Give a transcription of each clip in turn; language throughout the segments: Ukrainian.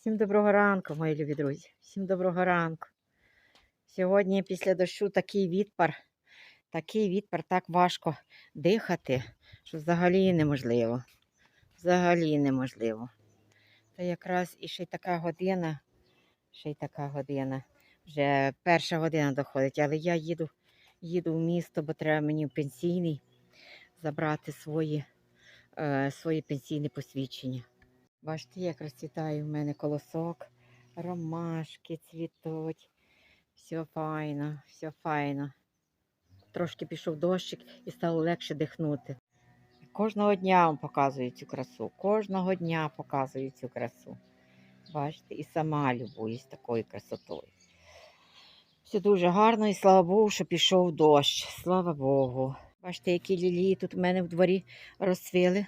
Всім доброго ранку, мої любі друзі. Всім доброго ранку. Сьогодні після дощу такий відпар, такий відпар, так важко дихати, що взагалі неможливо. Взагалі неможливо. Та якраз і ще й така година, ще й така година. Вже перша година доходить, але я їду, їду в місто, бо треба мені в пенсійний забрати свої, е, свої пенсійні посвідчення. Бачите, як розцвітає в мене колосок, ромашки цвітуть. Все файно, все файно. Трошки пішов дощик і стало легше дихнути. Кожного дня вам показую цю красу. Кожного дня показую цю красу. Бачите, і сама любуюсь такою красотою. Все дуже гарно і слава Богу, що пішов дощ. Слава Богу. Бачите, які лілії тут у мене в дворі розцвіли.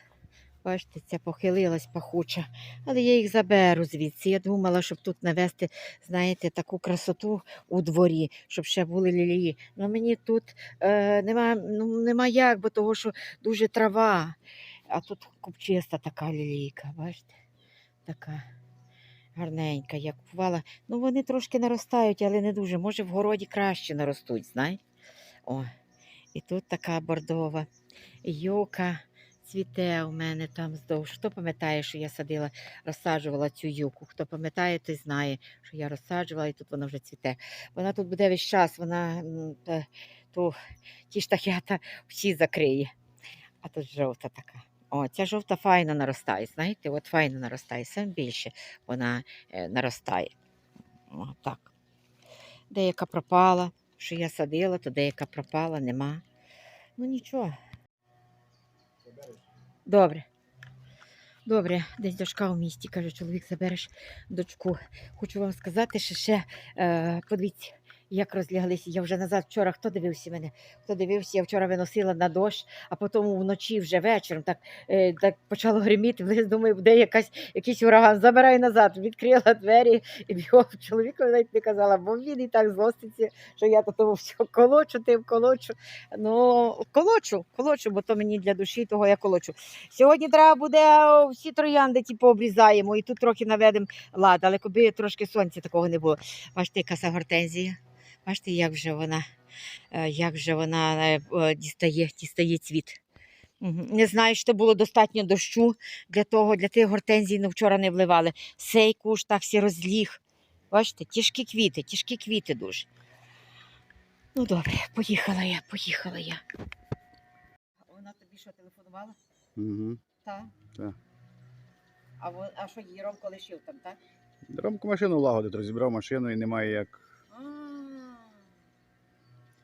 Бачите, ця похилилась пахуча. Але я їх заберу звідси. Я думала, щоб тут навести, знаєте, таку красоту у дворі, щоб ще були лілії. Ну мені тут е, нема, ну, нема як, бо того, що дуже трава. А тут купчиста така лілійка, бачите? Така гарненька. Я купувала. Ну, вони трошки наростають, але не дуже. Може, в городі краще наростуть, знаєте? О, і тут така бордова. Юка цвіте у мене там здовж. Хто пам'ятає, що я садила, розсаджувала цю юку? Хто пам'ятає, той знає, що я розсаджувала, і тут вона вже цвіте. Вона тут буде весь час, вона ту, ті штахята всі закриє. А тут жовта така. О, ця жовта файно наростає. Знаєте, от файно наростає. Саме більше вона е, наростає. О, так. Деяка пропала, що я садила, то деяка пропала, нема. Ну нічого. Добре. Добре, десь дочка у місті, каже, чоловік, забереш дочку. Хочу вам сказати, що ще е, подивіться, як розляглися. Я вже назад вчора хто дивився мене? Хто дивився, я вчора виносила на дощ, а потім вночі вже вечором так, е, так почало гриміти. Думаю, буде якась, якийсь ураган. Забирай назад, відкрила двері і бігом чоловікові навіть не казала, бо він і так злоститься, що я до того все колочу, тим колочу. Ну, колочу, колочу, бо то мені для душі, того я колочу. Сьогодні треба буде всі троянди ті пообрізаємо і тут трохи наведемо лад, але коби трошки сонця такого не було. Бачите, ця гортензія. Бачите, як вже вона, е, як вже вона е, е, дістає, дістає цвіт. Не знаю, що було достатньо дощу для того, для тих гортензій ну, вчора не вливали. Сей куш так всі розліг. Бачите, тяжкі квіти, тяжкі квіти дуже. Ну добре, поїхала я, поїхала я. Вона тобі що телефонувала? Угу. Так. Так. А, а що її Ромко лишив там, так? Ромко машину лагодить, розібрав машину і немає як.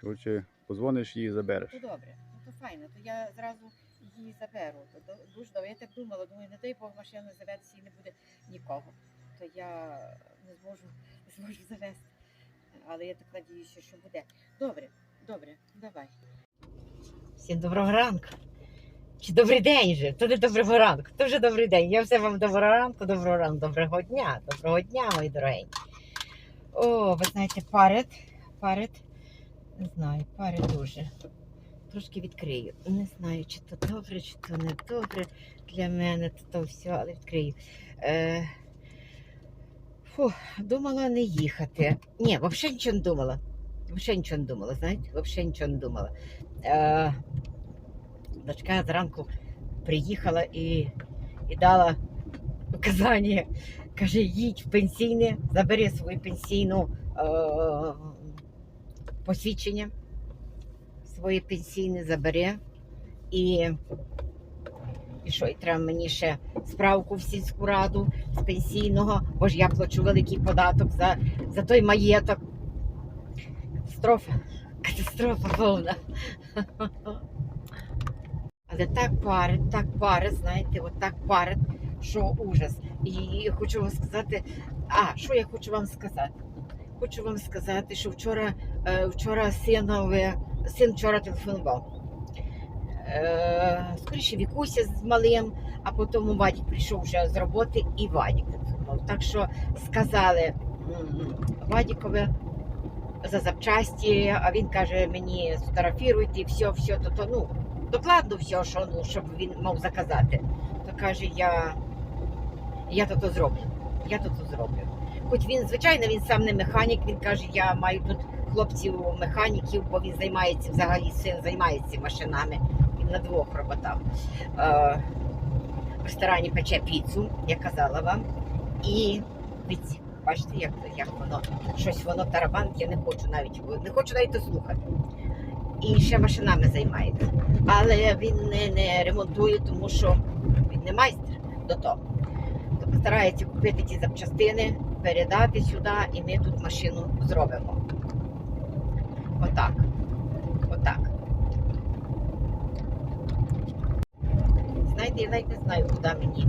Коротше, позвониш її забереш. Ну добре, ну то файно, то я зразу її заберу. То дуже добре. Я так думала, думаю, не дай Бог машину заведеться і не буде нікого. То я не зможу, не зможу завести. Але я так надіюся, що буде. Добре, добре, давай. Всім доброго ранку. Чи добрий день вже? То не доброго ранку, то вже добрий день. Я все вам доброго ранку, доброго ранку, доброго дня, доброго дня, мої дорогенькі. О, ви знаєте, парит, парит. Не знаю, пари дуже. Трошки відкрию. Не знаю, чи то добре, чи то не добре для мене, то, то все, але відкрию. Е, фу, думала не їхати. Ні, взагалі нічого не думала. Взагалі нічого не думала, знаєте? Взагалі нічого не думала. Е, дочка зранку приїхала і, і дала указання. Каже, їдь в пенсійне, забери свою пенсійну е, посвідчення, своє пенсійне забере. І, і що, і треба мені ще справку в сільську раду з пенсійного, бо ж я плачу великий податок за, за той маєток. Катастрофа, катастрофа повна. Але так парить, так парить, знаєте, от так парить, що ужас. І хочу вам сказати, а що я хочу вам сказати? Хочу вам сказати, що вчора, вчора синове, син вчора телефонував. Е, скоріше Вікуся з малим, а потім Вадік прийшов вже з роботи і Вадік телефонував. Так що сказали Вадікове за запчасті, а він каже мені сфотографіруйте, все, все, то, то ну, докладно все, що, ну, щоб він мав заказати. То каже, я, я то, то зроблю. я тут зроблю. Хоч він, звичайно, він сам не механік, він каже, я маю тут хлопців механіків, бо він займається взагалі син займається машинами і на двох роботах. Е, в ресторані пече піцу, я казала вам. І дивіться, бачите, як, як воно щось воно тарабанить, я не хочу навіть не хочу навіть слухати. І ще машинами займається. Але він не, не ремонтує, тому що він не майстер до того. То постарається купити ті запчастини, передати сюди, і ми тут машину зробимо. Отак. Отак. Знаєте, я навіть не знаю, куди мені,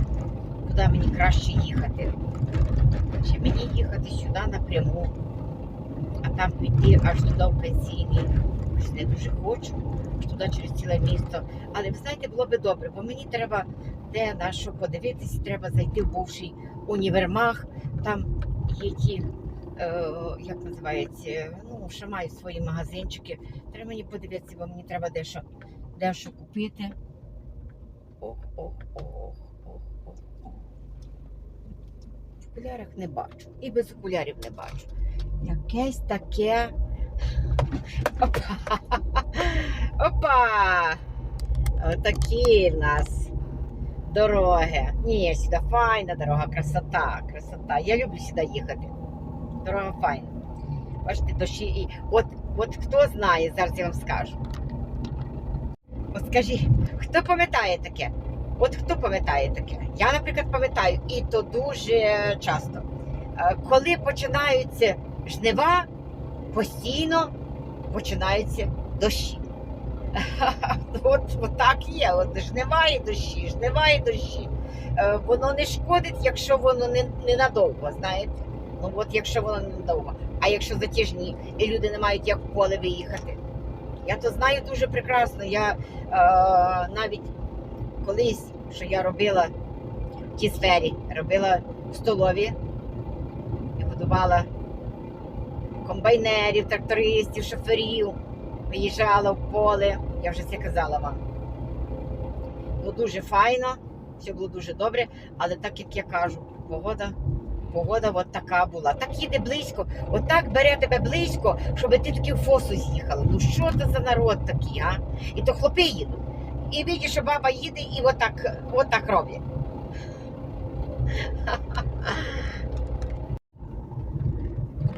куди мені краще їхати. Чи мені їхати сюди напряму, а там піти аж туди в пенсійний. Не дуже хочу, туди через ціле місто. Але ви знаєте, було би добре, бо мені треба де на що подивитись, треба зайти в бувший універмаг. Там є ті, як називається, ну, що мають свої магазинчики. Треба мені подивитися, бо мені треба дещо, дещо купити. Ох, ох, ох, ох, ох. В окулярах не бачу. І без окулярів не бачу. Якесь таке. Опа! Опа! Отакі в нас дороги. Ні, сюди файна дорога, красота, красота. Я люблю сюди їхати. Дорога файна. Бачите, дощі і. От, от хто знає, зараз я вам скажу. От скажіть, хто пам'ятає таке? От хто пам'ятає таке? Я, наприклад, пам'ятаю, і то дуже часто. Е, Коли починаються жнива, постійно починаються дощі. От, от так є. От жнива і дощі, жнива і дощі. Е, Воно не шкодить, якщо воно не, не надовго, знаєте. Ну от якщо воно не надовго. А якщо затяжні і люди не мають як в поле виїхати. Я то знаю дуже прекрасно. Я е, навіть колись, що я робила в тій сфері, робила в столові і годувала комбайнерів, трактористів, шоферів, виїжджала в поле. Я вже це казала вам. Було дуже файно, все було дуже добре, але так як я кажу, погода. Погода от така була. Так їде близько, отак бере тебе близько, щоб ти таки в фосу з'їхала. Ну що це за народ такий, а? І то хлопи їдуть. І бачиш, що баба їде і отак, отак роблять.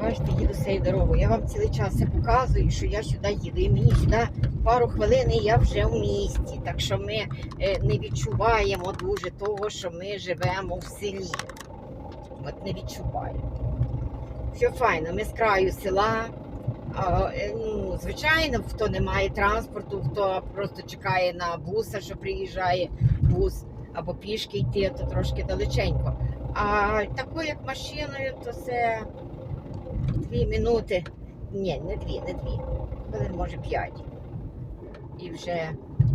Бачите, їду цією дорогою. Я вам цілий час все показую, що я сюди їду. І мені сюди пару хвилин і я вже в місті. Так що ми е, не відчуваємо дуже того, що ми живемо в селі. От не відчуваю. Все файно, ми з краю села. Е, ну, звичайно, хто не має транспорту, хто просто чекає на буса, що приїжджає бус, або пішки йти, то трошки далеченько. А такою, як машиною, то це дві минути. Ні, не дві, не дві. Хвилин, може, п'ять. І вже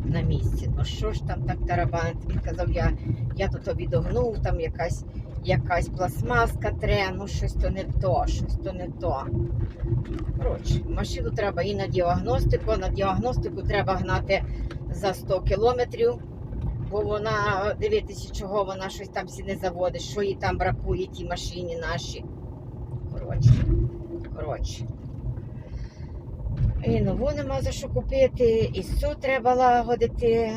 на місці. Ну що ж там так тарабанить? Він казав, я, я тут відогнув, там якась якась пластмаска тре, ну щось то не то, щось то не то. Коротше, машину треба і на діагностику. На діагностику треба гнати за 100 кілометрів, бо вона, дивитися, чого вона щось там всі не заводить, що їй там бракує тій машині нашій. Коротше, коротше. І нову нема за що купити, і все треба лагодити.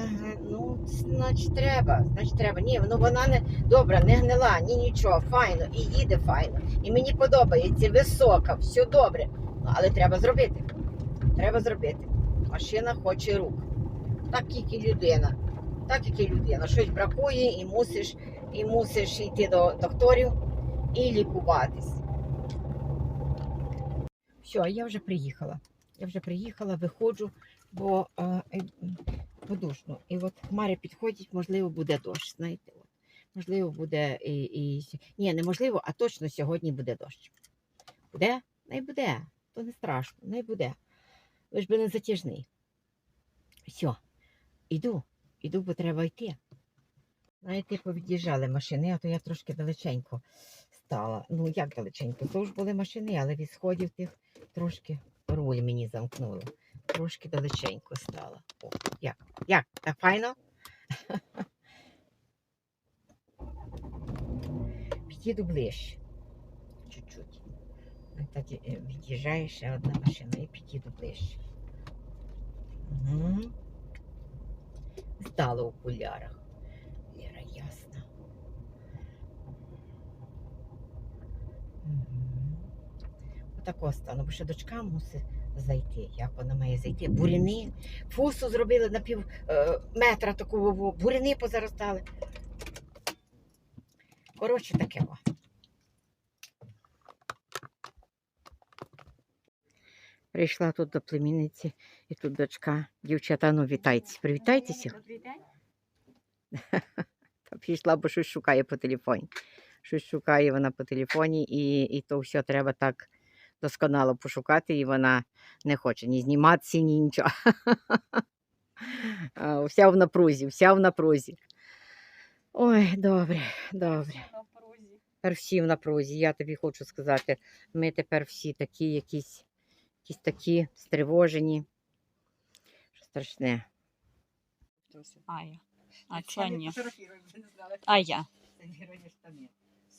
Значить треба, значить треба. Ні, ну вона не добра, не гнила, ні нічого, файно, і їде файно. І мені подобається, висока, все добре. Ну, але треба зробити. Треба зробити. Машина хоче рук. Так як і людина. Так як і людина. Щось бракує, і мусиш, і мусиш йти до докторів і лікуватись. Все, я вже приїхала. Я вже приїхала, виходжу, бо е, е, подушно. І от хмари підходять, можливо, буде дощ. Знаєте, от. можливо, буде і, і. Ні, неможливо, а точно сьогодні буде дощ. Буде? Не буде. То не страшно, не буде. Лиш би не затяжний. Все, іду, іду, бо треба йти. Знаєте, повід'їжджали машини, а то я трошки далеченько стала. Ну, як далеченько? То ж були машини, але від сходів тих трошки руль мені замкнуло. Трошки далеченько стала. О, як? Як? Так файно? під'їду ближче. Чуть-чуть. Так е, від'їжджає ще одна машина і під'їду ближче. Угу. Здала в окулярах. Ліра, ясно. Угу. Отако стану, бо ще дочка мусить зайти. Як вона має зайти? Буряни. Фусу зробили на пів е, метра такого, буряни позаростали. Коротше, таке о. Прийшла тут до племінниці, і тут дочка. Дівчата, ну вітайтеся. Привітайтеся. Та пішла, бо щось шукає по телефоні. Щось шукає вона по телефоні, і, і то все треба так досконало пошукати, і вона не хоче ні зніматися, ні нічого. Вся в напрузі, вся в напрузі. Ой, добре, добре. Тепер всі в напрузі. Я тобі хочу сказати, ми тепер всі такі якісь, якісь такі стривожені. Що страшне. А я. А чого ні? А я. Це герої штани.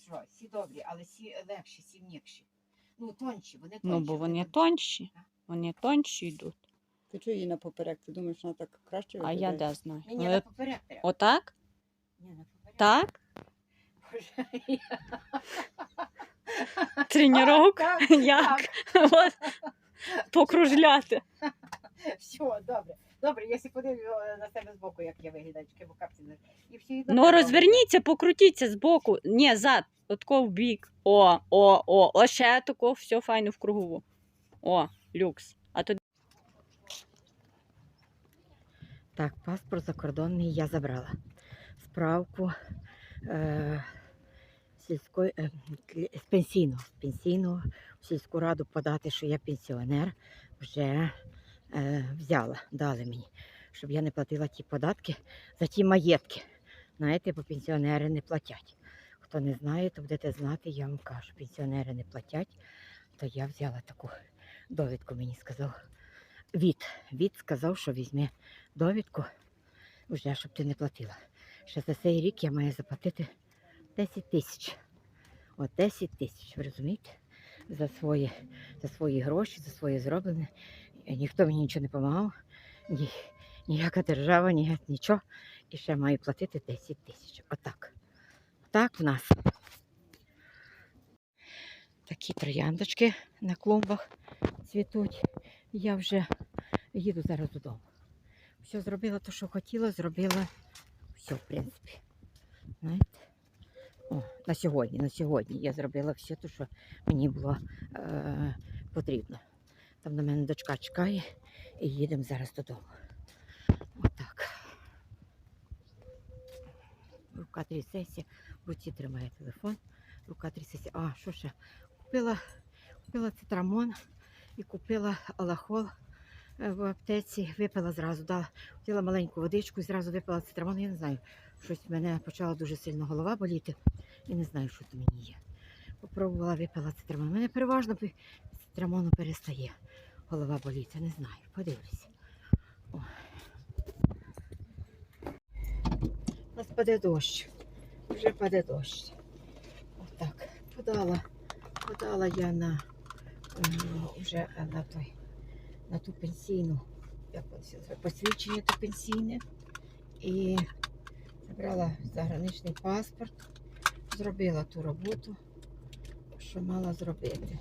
Що, всі добрі, але всі легші, всі м'якші. Ну, тонші, вони тонші. Ну, бо вони тонші. тонші. Вони тонші йдуть. Ти чого її на поперек? Ти думаєш, вона так краще А я де знаю. Ні, ні, Ви- на поперек треба. Отак? Ні, на поперек. Так? Боже, Тренировок? Так, Як? От. Покружляти. Все, добре. Добре, я подивлю е, на себе збоку, як я виглядаю, чи бо капці не. І всі Ну розверніться, покрутіться збоку. Ні, зад. Отко в бік. О, о, о. О, ще тако, все файно в кругову. О, люкс. А то Так, паспорт закордонний я забрала. Справку е, сільської, е, з пенсійного, з пенсійного в сільську раду подати, що я пенсіонер, вже е, взяла, дали мені, щоб я не платила ті податки за ті маєтки. Знаєте, бо пенсіонери не платять. Хто не знає, то будете знати, я вам кажу, пенсіонери не платять, то я взяла таку довідку, мені сказав. Від, від сказав, що візьме довідку, вже щоб ти не платила. Ще за цей рік я маю заплатити 10 тисяч. От 10 тисяч, ви розумієте? За свої, за свої гроші, за своє зроблене. І Ніхто мені нічого не допомагав, ні, ніяка держава, ні, нічого. І ще маю платити 10 тисяч. Отак. Так в нас. Такі трояндочки на клумбах цвітуть. Я вже їду зараз додому. Все зробила те, що хотіла, зробила все, в принципі. Знаєте? О, на сьогодні, на сьогодні я зробила все те, що мені було е, потрібно. Там на мене дочка чекає і їдемо зараз додому. Отак. Рука трясеться, в руці тримає телефон. Рука трясеться. А, що ще? Купила, купила цитрамон і купила алахол е, в аптеці, випила зразу, дала, хотіла маленьку водичку і зразу випила цитрамон. Я не знаю, щось в мене почала дуже сильно голова боліти. І не знаю, що то мені є. Попробувала, випила цитрамон. Мене переважно цитрамону перестає голова боліти. Не знаю, подивлюся. У нас паде дощ. Вже паде дощ. Отак. Подала, подала я на вже на той на ту пенсійну, як посвідчення то пенсійне. І забрала заграничний паспорт, зробила ту роботу, що мала зробити.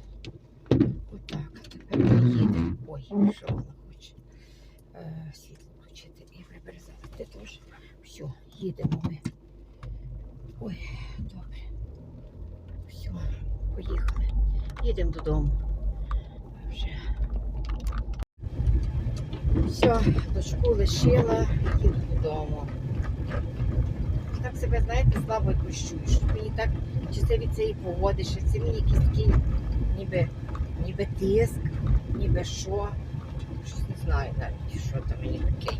Отак. Тепер ми їдемо. Ой, що вона хоче? Е, світло включити і приберезати теж. Все, їдемо ми. Ой, добре. Все, поїхали. Їдемо додому. Вже. Все, дочку лишила, їду додому. Так себе, знаєте, слабо. Що мені так, чи це від цієї погоди, що це мені якийсь такий ніби, ніби тиск, ніби що. Щось не знаю навіть, що там мені таке.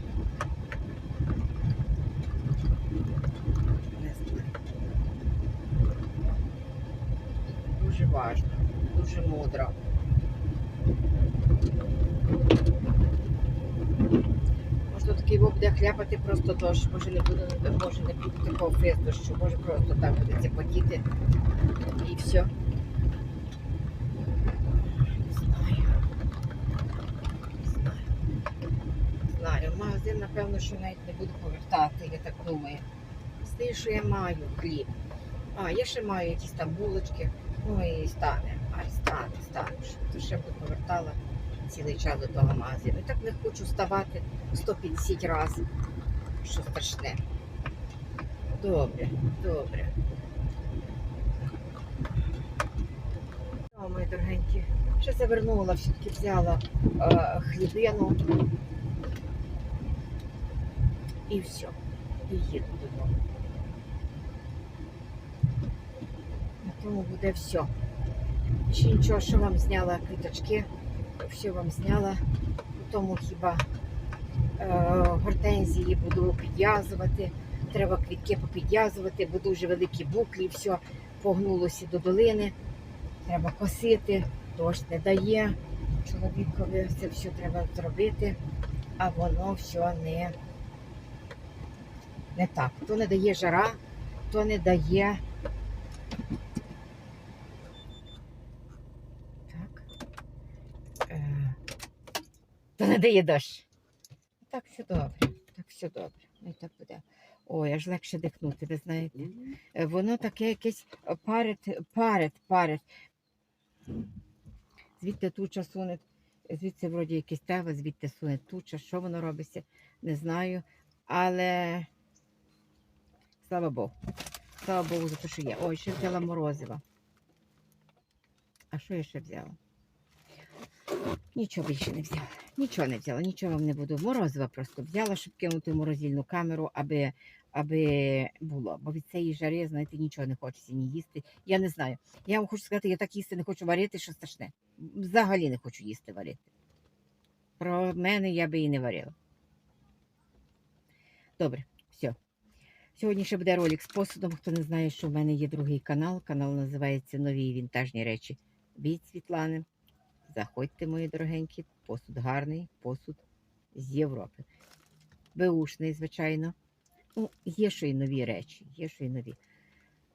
Дуже важно, дуже мудро. Може такий буде хляпати просто дощ, може не буде, може не буде такого фест дощу, може просто так буде потіти. і все. Не знаю. Не знаю. Не знаю. Напевно, що навіть не буду повертати, я так думаю. З тим, що я маю хліб. А, я ще маю якісь там булочки. Ну і стане. А стане, стане. То ще буду повертала цілий час до того магазину. І так не хочу ставати 150 разів. Що страшне. Добре, добре. О, мої дорогенькі. Ще завернула, все-таки взяла е, хлібину. І все. І їду додому. На тому буде все. Ще нічого, що вам зняла квіточки, все вам зняла. Тому хіба е, гортензії буду підв'язувати. Треба квітки попідв'язувати, бо дуже великі буклі, все погнулося до долини. Треба косити, дощ не дає. Чоловікові це все треба зробити, а воно все не, не так. То не дає жара, то не дає. Так. Е, то не дає дощ. Так все добре, так все добре. Ну і так буде. Ой, аж легше дихнути, ви знаєте. Е, Воно таке якесь парить, парить, парить. Звідти туча суне, звідси вроді якесь тева, звідти суне туча. Що воно робиться, не знаю. Але слава Богу. Слава Богу за те, що є. Ой, ще взяла морозива. А що я ще взяла? Нічого більше не взяла. Нічого не взяла, нічого вам не буду. Морозива просто взяла, щоб кинути в морозильну камеру, аби, аби було. Бо від цієї жари, знаєте, нічого не хочеться ні їсти. Я не знаю. Я вам хочу сказати, я так їсти не хочу варити, що страшне. Взагалі не хочу їсти варити. Про мене я би і не варила. Добре. Сьогодні ще буде ролик з посудом. Хто не знає, що в мене є другий канал. Канал називається Нові вінтажні речі від Світлани. Заходьте, мої дорогенькі, посуд гарний, посуд з Європи. Беушний, звичайно. Ну, є що й нові речі, є що й нові.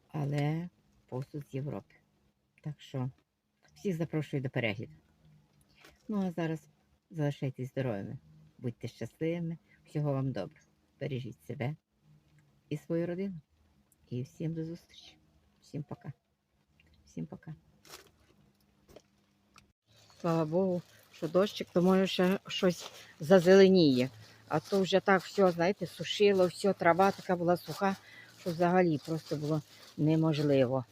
Але посуд з Європи. Так що всіх запрошую до перегляду. Ну а зараз залишайтесь здоровими, будьте щасливими, всього вам добре. Бережіть себе і свою родину. І всім до зустрічі. Всім пока. Всім пока. Слава Богу, що дощик, то може ще щось зазеленіє. А то вже так все, знаєте, сушило, все, трава така була суха, що взагалі просто було неможливо.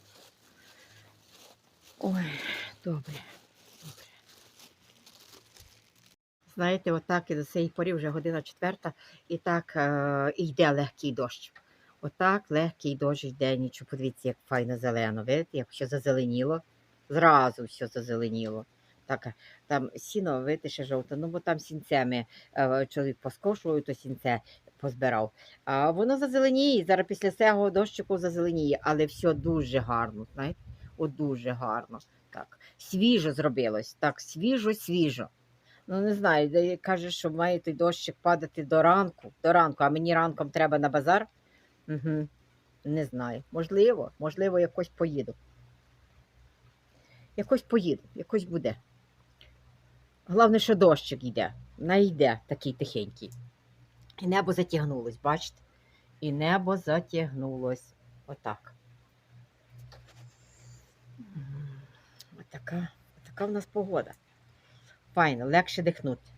Ой, добре. добре. Знаєте, отак і до цієї порі вже година четверта, і так е, йде легкий дощ. Отак легкий дощ йде, нічого. Подивіться, як файно зелено. Видите, як все зазеленіло. Зразу все зазеленіло. Так, там сіно, видите, ще жовте, ну бо там сінцями е, чоловік поскошував, то сінце позбирав. А воно зазеленіє, зараз після цього дощику зазеленіє, але все дуже гарно, знаєте, от дуже гарно. Так, свіжо зробилось, так, свіжо, свіжо. Ну, не знаю, каже, що має той дощик падати до ранку, до ранку, а мені ранком треба на базар. Угу. Не знаю. Можливо, можливо, якось поїду. Якось поїду, якось буде. Головне, що дощик йде. Найде такий тихенький. І небо затягнулось, бачите? І небо затягнулось. Отак. Отака, отака в нас погода. Файно, легше дихнути.